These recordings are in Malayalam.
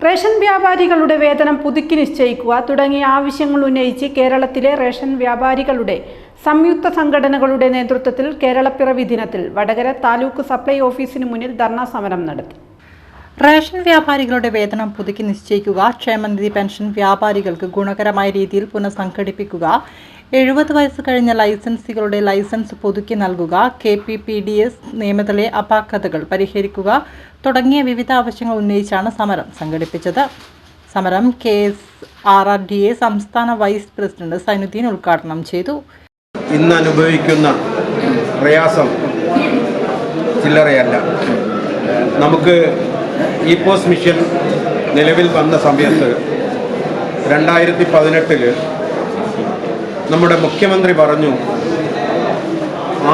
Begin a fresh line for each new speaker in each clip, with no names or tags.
റേഷൻ വ്യാപാരികളുടെ വേതനം പുതുക്കി നിശ്ചയിക്കുക തുടങ്ങിയ ആവശ്യങ്ങൾ ഉന്നയിച്ച് കേരളത്തിലെ റേഷൻ വ്യാപാരികളുടെ സംയുക്ത സംഘടനകളുടെ നേതൃത്വത്തിൽ കേരളപ്പിറവി ദിനത്തിൽ വടകര താലൂക്ക് സപ്ലൈ ഓഫീസിന് മുന്നിൽ ധർണാ സമരം നടത്തി.
റേഷൻ വ്യാപാരികളുടെ വേതനം പുതുക്കി നിശ്ചയിക്കുക ക്ഷേമനിധി പെൻഷൻ വ്യാപാരികൾക്ക് ഗുണകരമായ രീതിയിൽ പുനഃസംഘടിപ്പിക്കുക എഴുപത് വയസ്സ് കഴിഞ്ഞ ലൈസൻസികളുടെ ലൈസൻസ് പുതുക്കി നൽകുക K P P D S നിയമത്തിലെ അപാകതകൾ പരിഹരിക്കുക തുടങ്ങിയ വിവിധ ആവശ്യങ്ങൾ ഉന്നയിച്ചാണ് സമരം സംഘടിപ്പിച്ചത്. സമരം K S R R D A സംസ്ഥാന വൈസ് പ്രസിഡന്റ് സൈനുദ്ദീൻ ഉദ്ഘാടനം ചെയ്തു.
ഇന്ന് അനുഭവിക്കുന്ന പ്രയാസം ചില്ലറയല്ല. നമുക്ക് ഇ പോസ്റ്റ് മിഷൻ നിലവിൽ വന്ന സമയത്ത് രണ്ടായിരത്തി പതിനെട്ടിൽ നമ്മുടെ മുഖ്യമന്ത്രി പറഞ്ഞു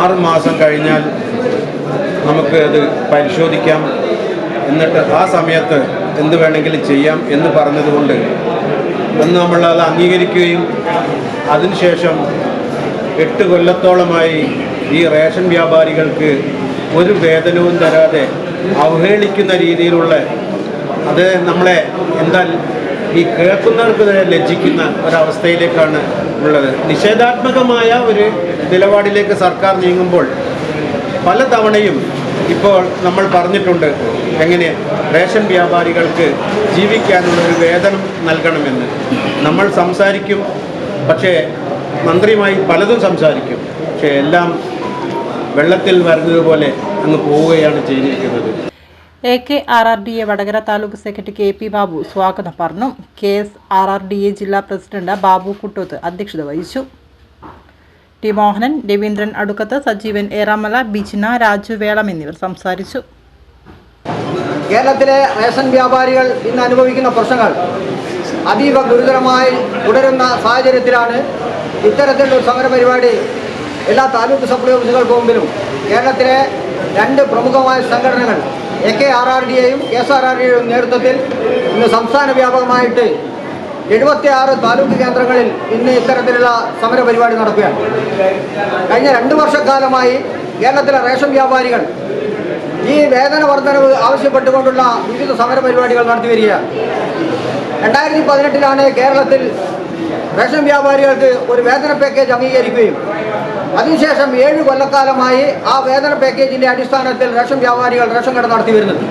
ആറ് മാസം കഴിഞ്ഞാൽ നമുക്ക് അത് പരിശോധിക്കാം. എന്നിട്ട് ആ സമയത്ത് എന്ത് വേണമെങ്കിലും ചെയ്യാം എന്ന് പറഞ്ഞതുകൊണ്ട് അന്ന് നമ്മൾ അത് അംഗീകരിക്കുകയും അതിനുശേഷം എട്ട് കൊല്ലത്തോളമായി ഈ റേഷൻ വ്യാപാരികൾക്ക് ഒരു വേതനവും തരാതെ അവഹേളിക്കുന്ന രീതിയിലുള്ള അത് നമ്മളെ എന്താ ഈ കേൾക്കുന്നവർക്ക് തന്നെ ലജ്ജിക്കുന്ന ഒരവസ്ഥയിലേക്കാണ് ഉള്ളത്. നിഷേധാത്മകമായ ഒരു നിലപാടിലേക്ക് സർക്കാർ നീങ്ങുമ്പോൾ പല തവണയും ഇപ്പോൾ നമ്മൾ പറഞ്ഞിട്ടുണ്ട് എങ്ങനെ റേഷൻ വ്യാപാരികൾക്ക് ജീവിക്കാനുള്ള ഒരു വേതനം നൽകണമെന്ന്. നമ്മൾ സംസാരിക്കും പക്ഷേ മന്ത്രിയുമായി പലതും സംസാരിക്കും. പക്ഷേ എല്ലാം വെള്ളത്തിൽ വരുന്നത് പോലെ അങ്ങ് പോവുകയാണ് ചെയ്തിരിക്കുന്നത്.
A K R R D A Vadakara taluk secretary K P Babu സ്വാഗതം പറഞ്ഞു. K S R R D A ജില്ലാ പ്രസിഡന്റ് ബാബു കുട്ടോത്ത് അധ്യക്ഷത വഹിച്ചു. ടി മോഹനൻ രവീന്ദ്രൻ അടുക്കത്ത് സജീവൻ ഏറാമല ബിജിന രാജു വേളം എന്നിവർ സംസാരിച്ചു.
കേരളത്തിലെ റേഷൻ വ്യാപാരികൾ ഇന്ന് അനുഭവിക്കുന്ന പ്രശ്നങ്ങൾ അതീവ ഗുരുതരമായി തുടരുന്ന സാഹചര്യത്തിലാണ് ഇത്തരത്തിലുള്ള സമര പരിപാടി എല്ലാ താലൂക്ക് സപ്ലൈ ഓഫീസുകൾക്ക് മുമ്പിലും കേരളത്തിലെ രണ്ട് പ്രമുഖമായ സംഘടനകൾ A K R R D എയും കെ എസ് ആർ ആർ ഡിയുടെയും നേതൃത്വത്തിൽ ഇന്ന് സംസ്ഥാന വ്യാപകമായിട്ട് എഴുപത്തി ആറ് താലൂക്ക് കേന്ദ്രങ്ങളിൽ ഇന്ന് ഇത്തരത്തിലുള്ള സമര പരിപാടി നടക്കുകയാണ്. കഴിഞ്ഞ രണ്ട് വർഷക്കാലമായി കേരളത്തിലെ റേഷൻ വ്യാപാരികൾ ഈ വേതന വർധനവ് ആവശ്യപ്പെട്ടുകൊണ്ടുള്ള വിവിധ സമര പരിപാടികൾ നടത്തി വരികയാണ്. രണ്ടായിരത്തി പതിനെട്ടിലാണ് കേരളത്തിൽ റേഷൻ വ്യാപാരികൾക്ക് ഒരു വേതന പാക്കേജ് അംഗീകരിക്കുകയും അതിനുശേഷം ഏഴ് കൊല്ലക്കാലമായി ആ വേതന പാക്കേജിന്റെ അടിസ്ഥാനത്തിൽ റേഷൻ വ്യാപാരികൾ റേഷൻ കട നടത്തി വരുന്നത്.